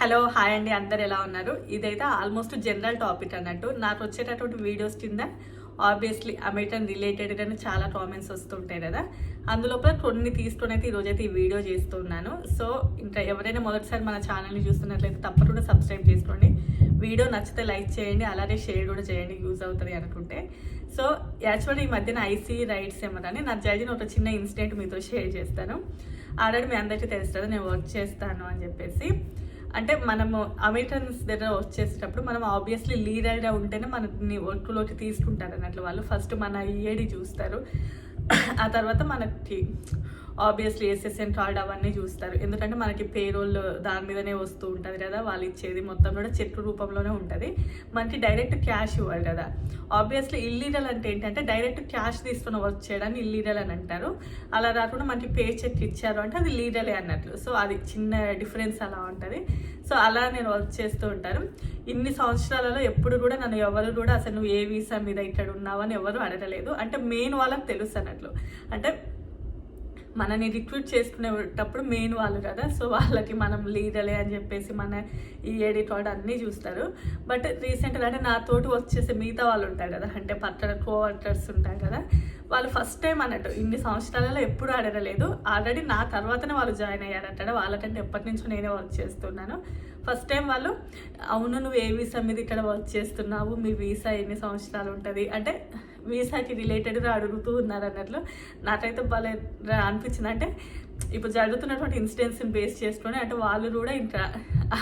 Hello hi అండి. అందరు ఎలా ఉన్నారు? ఇదైతే ఆల్మోస్ట్ జనరల్ టాపిక్ అన్నట్టు. నాకు వచ్చేటటువంటి వీడియోస్ కింద ఆబ్వియస్లీ అమెరికన్ రిలేటెడ్ అని చాలా కామెంట్స్ వస్తుంటాయి కదా. అందులోపల కొన్ని తీసుకొని అయితే ఈరోజైతే ఈ వీడియో చేస్తున్నాను సో ఇంకా ఎవరైనా మొదటిసారి మన ఛానల్ని చూస్తున్నట్లయితే తప్పకుండా సబ్స్క్రైబ్ చేసుకోండి. వీడియో నచ్చితే లైక్ చేయండి అలాగే షేర్ కూడా చేయండి యూజ్ అవుతుంది అనుకుంటే. సో యాక్చువల్లీ ఈ మధ్యన ఐసీ రైట్స్ ఏమన్నా నాకు జరిగిన ఒక చిన్న ఇన్సిడెంట్ మీతో షేర్ చేస్తాను. ఆల్రెడీ మీ అందరికీ తెలుస్తుంది నేను వర్క్ చేస్తాను అని చెప్పేసి. అంటే మనము అవేటన్స్ దగ్గర వచ్చేసేటప్పుడు మనం ఆబ్వియస్లీ లీడర్గా ఉంటేనే మనని వర్క్లోకి తీసుకుంటారు అన్నట్లు వాళ్ళు. ఫస్ట్ మన ఈఏడి చూస్తారు. ఆ తర్వాత మనకి ఆబ్వియస్లీ ఎస్ఎస్ఎన్ కార్డ్ అవన్నీ చూస్తారు. ఎందుకంటే మనకి పేరోల్ దాని మీదనే వస్తూ ఉంటుంది కదా వాళ్ళు ఇచ్చేది మొత్తం కూడా చెట్టు రూపంలోనే ఉంటుంది. మనకి డైరెక్ట్ క్యాష్ ఇవ్వాలి కదా. ఆబ్వియస్లీ ఇల్లీగల్ అంటే ఏంటంటే డైరెక్ట్ క్యాష్ తీసుకుని వర్క్ చేయడాన్ని ఇల్లీగల్ అని అంటారు. అలా రాకుండా మనకి పే చెక్ ఇచ్చారు అంటే అది లీగలే అన్నట్లు. సో అది చిన్న డిఫరెన్స్ అలా ఉంటుంది. సో అలా నేను వర్క్ చేస్తూ ఉంటాను. ఇన్ని సంవత్సరాలలో ఎప్పుడు కూడా నన్ను ఎవరు కూడా అసలు నువ్వు ఏ వీసా మీద ఇక్కడ ఉన్నావని ఎవరు అడగలేదు. అంటే మెయిన్ వాళ్ళకి తెలుసు అన్నట్లు. అంటే మనని రిక్రూట్ చేసుకునేటప్పుడు మెయిన్ వాళ్ళు కదా సో వాళ్ళకి మనం లీడలే అని చెప్పేసి మన ఈ ఎడిట్ వాడు అన్నీ చూస్తారు. బట్ రీసెంట్గా అంటే నాతోటి వచ్చేసి మిగతా వాళ్ళు ఉంటారు కదా అంటే పట్టణ కోవర్కర్స్ ఉంటారు కదా వాళ్ళు ఫస్ట్ టైం అన్నట్టు ఇన్ని సంవత్సరాలలో ఎప్పుడు అడగలేదు ఆల్రెడీ నా తర్వాతనే వాళ్ళు జాయిన్ అయ్యారంట వాళ్ళకంటే ఎప్పటి నుంచో నేనే వర్క్ చేస్తున్నాను. ఫస్ట్ టైం వాళ్ళు అవును నువ్వు ఏ వీసా మీద ఇక్కడ వర్క్ చేస్తున్నావు? మీ వీసా ఎన్ని సంవత్సరాలు ఉంటుంది? అంటే వీసాకి రిలేటెడ్గా అడుగుతూ ఉన్నారు అన్నట్లు. నాకైతే భలే అనిపించింది. అంటే ఇప్పుడు జరుగుతున్నటువంటి ఇన్సిడెంట్స్ని బేస్ చేసుకొని అంటే వాళ్ళు కూడా ఇంకా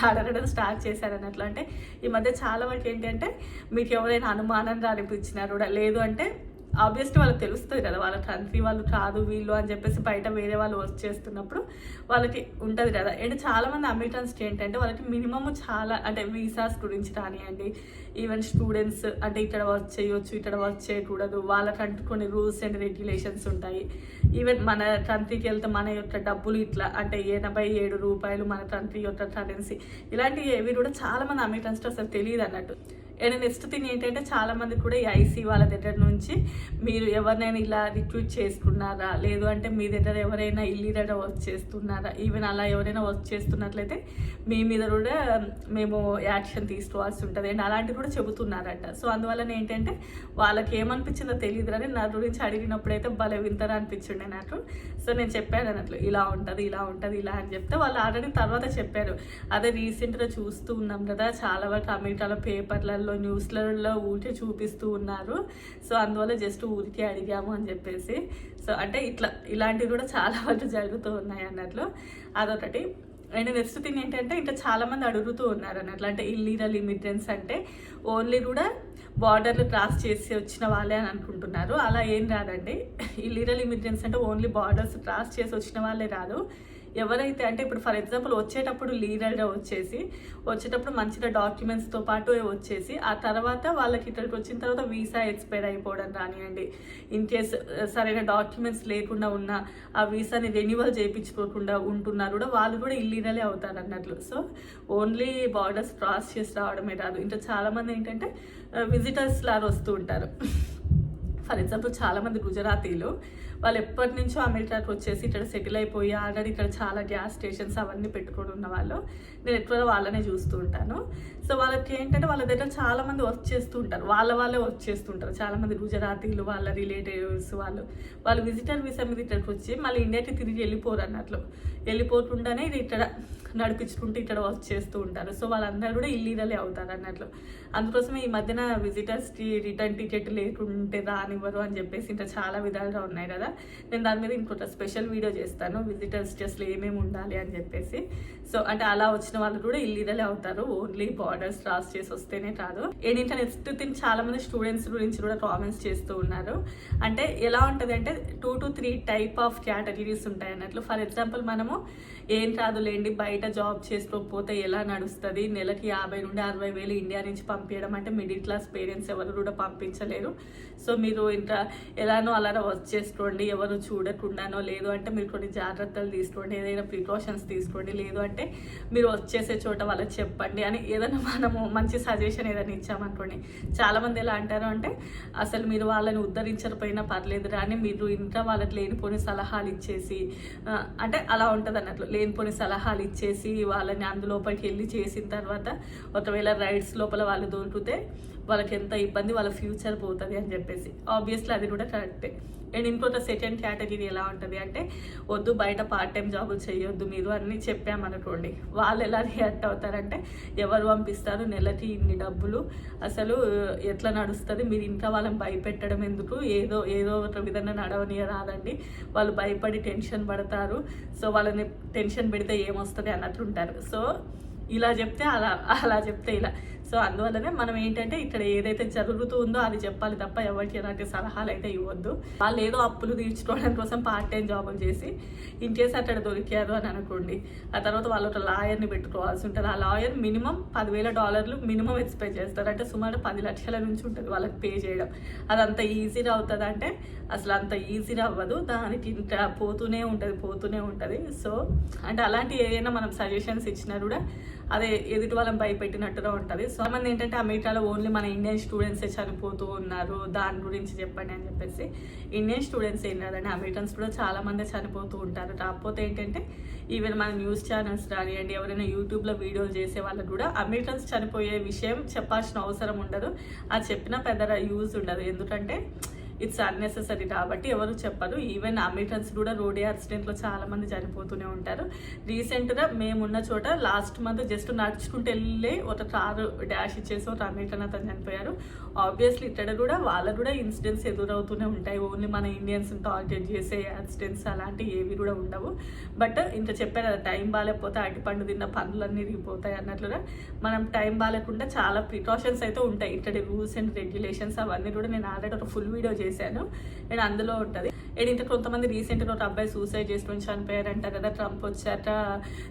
అడగడం స్టార్ట్ చేశారు అన్నట్లు. అంటే ఈ మధ్య చాలా వరకు ఏంటంటే మీకు ఎవరైనా అనుమానంగా అనిపించినా కూడా లేదు అంటే ఆబ్వియస్లీ వాళ్ళకి తెలుస్తుంది కదా వాళ్ళ కంట్రీ వాళ్ళు కాదు వీళ్ళు అని చెప్పేసి బయట వేరే వాళ్ళు వర్క్ చేస్తున్నప్పుడు వాళ్ళకి ఉంటుంది కదా. అండ్ చాలామంది అమెరికన్స్ ఏంటంటే వాళ్ళకి మినిమమ్ చాలా అంటే వీసాస్ గురించి కానివ్వండి ఈవెన్ స్టూడెంట్స్ అంటే ఇక్కడ వర్క్ చేయొచ్చు ఇక్కడ వర్క్ చేయకూడదు. వాళ్ళకంటూ కొన్ని రూల్స్ అండ్ రెగ్యులేషన్స్ ఉంటాయి. ఈవెన్ మన కంట్రీకి వెళ్తే మన యొక్క డబ్బులు ఇట్లా అంటే ఎనభై ఏడు రూపాయలు మన కంట్రీ యొక్క కరెన్సీ ఇలాంటివి ఏవి కూడా చాలామంది అమెరికన్స్ అసలు తెలియదు అన్నట్టు అండ్ నెక్స్ట్ థింగ్ ఏంటంటే చాలామంది కూడా ఈ ఐసీ వాళ్ళ దగ్గర నుంచి మీరు ఎవరినైనా ఇలా రిక్రూట్ చేసుకున్నారా? లేదు అంటే మీ దగ్గర ఎవరైనా ఇల్లీగల్గా వర్క్ చేస్తున్నారా? ఈవెన్ అలా ఎవరైనా వర్క్ చేస్తున్నట్లయితే మీ మీద కూడా um, మేము యాక్షన్ తీసుకోవాల్సి ఉంటుంది. అండ్ అలాంటివి కూడా చెబుతున్నారట. సో అందువలన ఏంటంటే వాళ్ళకి ఏమనిపించిందో తెలియదు అని నా గురించి అడిగినప్పుడైతే భలే వింతరా అనిపించిండే నాకు. సో నేను చెప్పాను అన్నట్లు ఇలా ఉంటుంది ఇలా ఉంటుంది ఇలా అని చెప్తే వాళ్ళు ఆల్రెడీ తర్వాత చెప్పారు. అదే రీసెంట్గా చూస్తూ ఉన్నాం కదా చాలా వరకు అమెరికాలో పేపర్లలో ఛానల్లో న్యూస్లలో ఊరికే చూపిస్తూ ఉన్నారు. సో అందువల్ల జస్ట్ ఊరికే అడిగాము అని చెప్పేసి. సో అంటే ఇట్లా ఇలాంటివి కూడా చాలా వరకు జరుగుతూ ఉన్నాయి అన్నట్లు. అదొకటి. అండ్ నెక్స్ట్ థింగ్ ఏంటంటే ఇంకా చాలామంది అడుగుతూ ఉన్నారు అన్నట్లు. అంటే ఇల్లీగల్ ఇమిగ్రెంట్స్ అంటే ఓన్లీ కూడా బార్డర్లు క్రాస్ చేసి వచ్చిన వాళ్ళే అని అనుకుంటున్నారు. అలా ఏం రాదండి. ఇల్లీగల్ ఇమిగ్రెంట్స్ అంటే ఓన్లీ బార్డర్స్ క్రాస్ చేసి వచ్చిన వాళ్ళే రాదు ఎవరైతే అంటే ఇప్పుడు ఫర్ ఎగ్జాంపుల్ వచ్చేటప్పుడు లీడర్గా వచ్చేసి వచ్చేటప్పుడు మంచిగా డాక్యుమెంట్స్తో పాటు వచ్చేసి ఆ తర్వాత వాళ్ళకి ఇక్కడికి వచ్చిన తర్వాత వీసా ఎక్స్పైర్ అయిపోవడం రానివ్వండి ఇన్ కేస్ సరైన డాక్యుమెంట్స్ లేకుండా ఉన్న ఆ వీసాని రెన్యువల్ చేయించుకోకుండా ఉంటున్నారు కూడా వాళ్ళు కూడా ఇల్లీగలే అవుతారు అన్నట్లు. సో ఓన్లీ బార్డర్స్ క్రాస్ చేసి రావడమే రాదు ఇంకా చాలామంది ఏంటంటే విజిటర్స్ లాగా వస్తూ ఉంటారు. ఫర్ ఎగ్జాంపుల్ చాలామంది గుజరాతీలు వాళ్ళు ఎప్పటి నుంచో అమెరికాకి వచ్చేసి ఇక్కడ సెటిల్ అయిపోయి ఆల్రెడీ ఇక్కడ చాలా గ్యాస్ స్టేషన్స్ అవన్నీ పెట్టుకొని ఉన్న వాళ్ళు. నేను ఎక్కువ వాళ్ళనే చూస్తూ ఉంటాను. సో వాళ్ళకి ఏంటంటే వాళ్ళ దగ్గర చాలా మంది వర్క్ చేస్తూ ఉంటారు. వాళ్ళ వాళ్ళే వర్క్ చేస్తుంటారు చాలా మంది గుజరాతీలు వాళ్ళ రిలేటివ్స్ వాళ్ళు. వాళ్ళు విజిటర్ వీసా మీద ఇక్కడికి వచ్చి మళ్ళీ ఇండియాకి తిరిగి వెళ్ళిపోరు అన్నట్లు. వెళ్ళిపోకుండానే ఇది ఇక్కడ నడిపించుకుంటూ ఇక్కడ వర్క్ చేస్తూ ఉంటారు. సో వాళ్ళందరూ కూడా ఇల్లీగలే అవుతారు అన్నట్లు. అందుకోసమే ఈ మధ్యన విజిటర్స్కి రిటర్న్ టికెట్ లేకుంటే రానివ్వరు అని చెప్పేసి ఇంకా చాలా విధాలుగా ఉన్నాయి కదా. నేను దాని మీద ఇంకొక స్పెషల్ వీడియో చేస్తాను. విజిటర్స్ అసలు ఏమేమి ఉండాలి అని చెప్పేసి. సో అంటే అలా వచ్చిన వాళ్ళు కూడా ఇల్లీగలే అవుతారు. ఓన్లీ బార్డర్స్ క్రాస్ చేసి వస్తేనే కాదు. ఏంటంటే నెక్స్ట్ థింగ్ చాలా మంది స్టూడెంట్స్ గురించి కూడా కామెంట్స్ చేస్తూ ఉన్నారు. అంటే ఎలా ఉంటుంది అంటే two to three type of categories ఉంటాయి అన్నట్లు. ఫర్ ఎగ్జాంపుల్ మనము ఏం కాదులేండి బయట జాబ్ చేసుకోకపోతే ఎలా నడుస్తుంది? నెలకి యాభై నుండి అరవై వేలు ఇండియా నుంచి పంపించడం అంటే మిడిల్ క్లాస్ పేరెంట్స్ ఎవరు కూడా పంపించలేరు. సో మీరు ఇంకా ఎలానో అలా వర్క్ చేసుకోండి ఎవరు చూడకుండానో లేదు అంటే మీరు కొన్ని జాగ్రత్తలు తీసుకోండి ఏదైనా ప్రికాషన్స్ తీసుకోండి లేదు అంటే మీరు వచ్చేసే చోట వాళ్ళకి చెప్పండి అని ఏదైనా మనము మంచి సజెషన్ ఏదైనా ఇచ్చామనుకోండి. చాలామంది ఎలా అంటారు అంటే అసలు మీరు వాళ్ళని ఉద్ధరించకపోయినా పర్లేదు కానీ మీరు ఇంకా వాళ్ళకి లేనిపోని సలహాలు ఇచ్చేసి అంటే అలా ఉంటుంది అన్నట్లు లేనిపోని సలహాలు ఇచ్చేసి చేసి వాళ్ళని అందులోపలికి వెళ్ళి చేసిన తర్వాత ఒకవేళ రైడ్స్ లోపల వాళ్ళు దొరికితే వాళ్ళకి ఎంత ఇబ్బంది వాళ్ళ ఫ్యూచర్ పోతుంది అని చెప్పేసి. ఆబ్వియస్లీ అది కూడా కరెక్టే. అండ్ ఇంకొక సెకండ్ కేటగిరీ ఎలా ఉంటుంది అంటే వద్దు బయట పార్ట్ టైం జాబులు చేయొద్దు మీరు అన్నీ చెప్పామనుకోండి వాళ్ళు ఎలా రియాక్ట్ అవుతారంటే ఎవరు పంపిస్తారు నెలకి ఇన్ని డబ్బులు? అసలు ఎట్లా నడుస్తుంది? మీరు ఇంకా వాళ్ళని భయపెట్టడం ఎందుకు? ఏదో ఏదో ఒక విధంగా నడవని రాదండి వాళ్ళు భయపడి టెన్షన్ పడతారు. సో వాళ్ళని టెన్షన్ పెడితే ఏమొస్తుంది అన్నట్లుంటారు సో ఇలా చెప్తే అలా అలా చెప్తే ఇలా. సో అందువల్లనే మనం ఏంటంటే ఇక్కడ ఏదైతే జరుగుతూ ఉందో అది చెప్పాలి తప్ప ఎవరికి ఎలాంటి సలహాలు అయితే ఇవ్వద్దు. వాళ్ళు ఏదో అప్పులు తీర్చుకోవడం కోసం పార్ట్ టైం జాబులు చేసి ఇన్ కేసు అక్కడ దొరికారు అని అనుకోండి. ఆ తర్వాత వాళ్ళు ఒక లాయర్ని పెట్టుకోవాల్సి ఉంటుంది. ఆ లాయర్ మినిమం పదివేల డాలర్లు మినిమం ఎక్స్పెక్ట్ చేస్తారు. అంటే సుమారు పది లక్షల నుంచి ఉంటుంది వాళ్ళకి పే చేయడం. అది అంత ఈజీగా అవుతుంది అంటే అసలు అంత ఈజీగా అవ్వదు. దానికి ఇంకా పోతూనే ఉంటుంది పోతూనే ఉంటుంది. సో అంటే అలాంటి ఏదైనా మనం సజెషన్స్ ఇచ్చినా కూడా అదే ఎదుటి వాళ్ళని భయపెట్టినట్టుగా ఉంటుంది. సో మంది ఏంటంటే అమెరికాలో ఓన్లీ మన ఇండియన్ స్టూడెంట్సే చనిపోతూ ఉన్నారు. దాని గురించి చెప్పండి అని చెప్పేసి ఇండియన్ స్టూడెంట్స్ ఏం కాదండి. అమెరికన్స్ కూడా చాలామంది చనిపోతూ ఉంటారు. కాకపోతే ఏంటంటే ఈవెన్ మన న్యూస్ ఛానల్స్ కానివ్వండి ఎవరైనా యూట్యూబ్లో వీడియోలు చేసే వాళ్ళకు కూడా అమెరికన్స్ చనిపోయే విషయం చెప్పాల్సిన అవసరం ఉండదు. అది చెప్పినా పెద్ద యూజ్ ఉండదు. ఎందుకంటే ఇట్స్ అన్నెసెసరీ కాబట్టి ఎవరు చెప్పరు. ఈవెన్ అమెరికన్స్ కూడా రోడ్ యాక్సిడెంట్లో చాలామంది చనిపోతూనే ఉంటారు. రీసెంట్గా మేమున్న చోట లాస్ట్ మంత్ జస్ట్ నడుచుకుంటూ వెళ్ళి ఒక కారు డాష్ ఇచ్చేసి ఒక అమిటన్ అతను చనిపోయారు. ఆబ్వియస్లీ ఇక్కడ కూడా వాళ్ళ కూడా ఇన్సిడెంట్స్ ఎదురవుతూనే ఉంటాయి. ఓన్లీ మన ఇండియన్స్ టార్గెట్ చేసే యాక్సిడెంట్స్ అలాంటివి ఏవి కూడా ఉండవు. బట్ ఇంత చెప్పారు కదా టైం బాగాలేకపోతే అరటిపండు తిన్న పనులన్నీ రిగిపోతాయి అన్నట్లుగా. మనం టైం బాగాలేకుండా చాలా ప్రికాషన్స్ అయితే ఉంటాయి. ఇక్కడ రూల్స్ అండ్ రెగ్యులేషన్స్ అవన్నీ కూడా నేను ఆల్రెడీ ఒక ఫుల్ వీడియో చేశాను. అండ్ అందులో ఉంటుంది. అండ్ ఇంత కొంతమంది రీసెంట్గా ఒక అబ్బాయి సూసైడ్ చేసుకొని చనిపోయారంట కదా ట్రంప్ వచ్చాక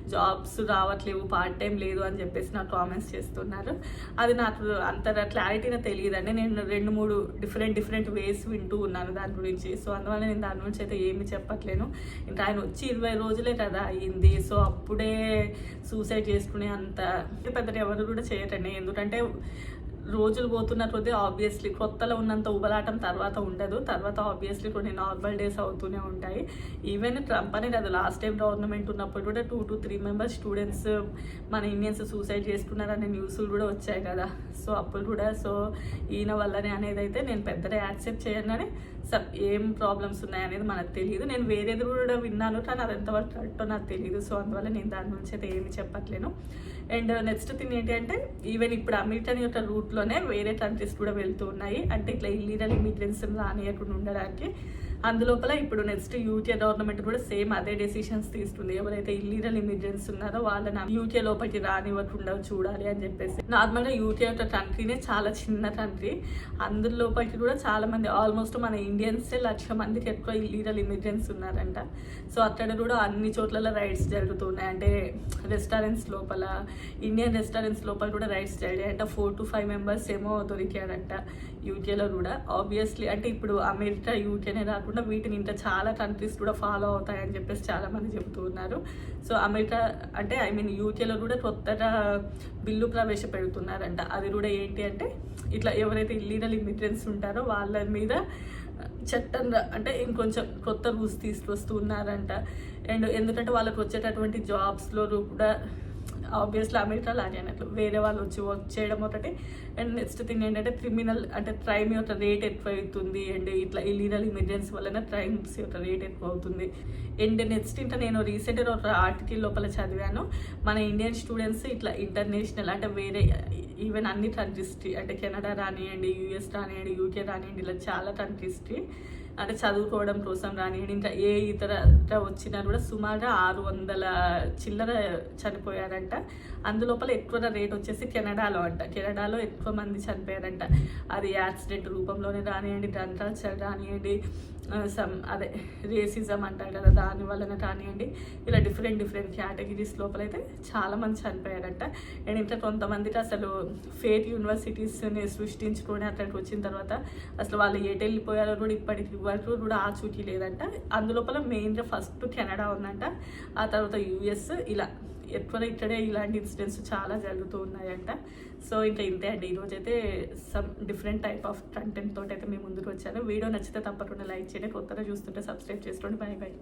జాబ్స్ రావట్లేవు పార్ట్ టైం లేదు అని చెప్పేసి నాకు కామెంట్స్ చేస్తున్నారు. అది నాకు అంత క్లారిటీగా తెలియదండి. నేను రెండు మూడు డిఫరెంట్ డిఫరెంట్ వేస్ వింటూ ఉన్నాను దాని గురించి. సో అందువల్ల నేను దాని గురించి అయితే ఏమి చెప్పట్లేను. ఇంకా ఆయన వచ్చి ఇరవై రోజులే కదా అయ్యింది సో అప్పుడే సూసైడ్ చేసుకునే అంత పెద్దలు ఎవరు కూడా చేయటండి ఎందుకంటే రోజులు పోతున్న కొద్దీ ఆబ్వియస్లీ కొత్తలో ఉన్నంత ఉబలాటం తర్వాత ఉండదు. తర్వాత ఆబ్వియస్లీ కొన్ని నార్మల్ డేస్ అవుతూనే ఉంటాయి. ఈవెన్ ట్రంప్ అని కాదు లాస్ట్ టైం గవర్నమెంట్ ఉన్నప్పుడు కూడా two to three members students మన ఇండియన్స్ సూసైడ్ చేసుకున్నారనే న్యూస్లు కూడా వచ్చాయి కదా. సో అప్పుడు కూడా సో ఈయన వల్లనే అనేది అయితే నేను పెద్దగా యాక్సెప్ట్ చేయగానే సబ్ ఏం ప్రాబ్లమ్స్ ఉన్నాయనేది మనకు తెలియదు. నేను వేరేది కూడా విన్నాను కానీ అది ఎంతవరకు కరెక్టో నాకు తెలియదు. సో అందువల్ల నేను దాని గురించి అయితే ఏమి చెప్పట్లేను. అండ్ నెక్స్ట్ థింగ్ ఏంటి అంటే ఈవెన్ ఇప్పుడు అమెరికన్ యొక్క రూట్లోనే వేరే కంట్రీస్ కూడా వెళ్తూ ఉన్నాయి. అంటే ఇట్లా ఇల్లీగల్ ఇమిగ్రెంట్స్ రానియకుండా ఉండడానికి. అందులోపల ఇప్పుడు నెక్స్ట్ యూకే గవర్నమెంట్ కూడా సేమ్ అదే డెసిషన్స్ తీసుకుంది ఎవరైతే ఇల్లీగల్ ఇమిగ్రెంట్స్ ఉన్నారో వాళ్ళని యూకే లోపలికి రానివ్వకుండా చూడాలి అని చెప్పేసి. నార్మల్గా యూకే ఒక కంట్రీనే చాలా చిన్న కంట్రీ అందులోపలికి కూడా చాలా మంది ఆల్మోస్ట్ మన ఇండియన్స్ లక్ష మందికి ఎక్కువ ఇల్లీగల్ ఇమిగ్రెంట్స్ ఉన్నారంట. సో అక్కడ కూడా అన్ని చోట్ల రైడ్స్ జరుగుతున్నాయి. అంటే రెస్టారెంట్స్ లోపల ఇండియన్ రెస్టారెంట్స్ లోపల కూడా రైడ్స్ జరిగాయి అంటే ఫోర్ టు ఫైవ్ మెంబర్స్ ఏమో దొరికారంట. యూకేలో కూడా ఆబ్వియస్లీ అంటే ఇప్పుడు అమెరికా యూకేనే రాకుండా వీటిని ఇంకా చాలా కంట్రీస్ కూడా ఫాలో అవుతాయని చెప్పేసి చాలామంది చెబుతూ ఉన్నారు. సో అమెరికా అంటే ఐ మీన్ యూకేలో కూడా కొత్తగా బిల్లు ప్రవేశపెడుతున్నారంట. అది కూడా ఏంటి అంటే ఇట్లా ఎవరైతే ఇల్లీగల్ ఇమిగ్రెంట్స్ ఉంటారో వాళ్ళ మీద చట్టంగా అంటే ఇంకొంచెం కొత్త రూల్స్ తీసుకొస్తూ ఉన్నారంట. అండ్ ఎందుకంటే వాళ్ళకు వచ్చేటటువంటి జాబ్స్లో కూడా ఆబ్వియస్లీ అమెరికా లాగే అన్నట్లు. వేరే వాళ్ళు వచ్చి వర్క్ చేయడం ఒకటి. అండ్ నెక్స్ట్ థింగ్ ఏంటంటే క్రిమినల్ అంటే క్రైమ్ యొక్క రేట్ ఎక్కువ అవుతుంది. అండ్ ఇట్లా ఇల్లీగల్ ఇమిగ్రెన్స్ వలన క్రైమ్స్ యొక్క రేట్ ఎక్కువ అవుతుంది. అండ్ నెక్స్ట్ ఇంకా నేను రీసెంట్గా ఒక ఆర్టికల్ లోపల చదివాను. మన ఇండియన్ స్టూడెంట్స్ ఇట్లా ఇంటర్నేషనల్ అంటే వేరే ఈవెన్ అన్ని కంట్రీస్కి అంటే కెనడా రానివ్వండి యూఎస్ రానివ్వండి యూకే రానివ్వండి ఇలా చాలా కంట్రీస్కి అంటే చదువుకోవడం కోసం రానివ్వండి ఇంకా ఏ ఇతర వచ్చినా కూడా సుమారుగా ఆరు వందల చిల్లర చనిపోయారంట. అందులోపల ఎక్కువ రేట్ వచ్చేసి కెనడాలో అంట. కెనడాలో ఎక్కువ మంది చనిపోయారంట. అది యాక్సిడెంట్ రూపంలోనే రానివ్వండి డ్రగ్ రానియండి రానివ్వండి సమ్ అదే రేసిజం అంటారు కదా దాని వలన కానివ్వండి ఇలా డిఫరెంట్ డిఫరెంట్ కేటగిరీస్ లోపల చాలా మంది చనిపోయారంట. అండ్ ఇంకా కొంతమందికి అసలు ఫేట్ యూనివర్సిటీస్ని సృష్టించుకొని అక్కడికి వచ్చిన తర్వాత అసలు వాళ్ళు ఎటు వెళ్ళిపోయారో కూడా ఇప్పటికి వరకు కూడా ఆచూకీ లేదంట. అందులోపల మెయిన్గా ఫస్ట్ కెనడా ఉందంట. ఆ తర్వాత యూఎస్ ఇలా ఎక్కువ ఇక్కడే ఇలాంటి ఇన్సిడెంట్స్ చాలా జరుగుతూ ఉన్నాయంట. సో ఇంకా ఇంతే అండి. ఈరోజు అయితే some different type of content తోటి అయితే మేము ముందుకు వచ్చాను వీడియో నచ్చితే తప్పకుండా లైక్ చేయండి కొత్తగా చూస్తుంటే సబ్స్క్రైబ్ చేసుకోండి. Bye bye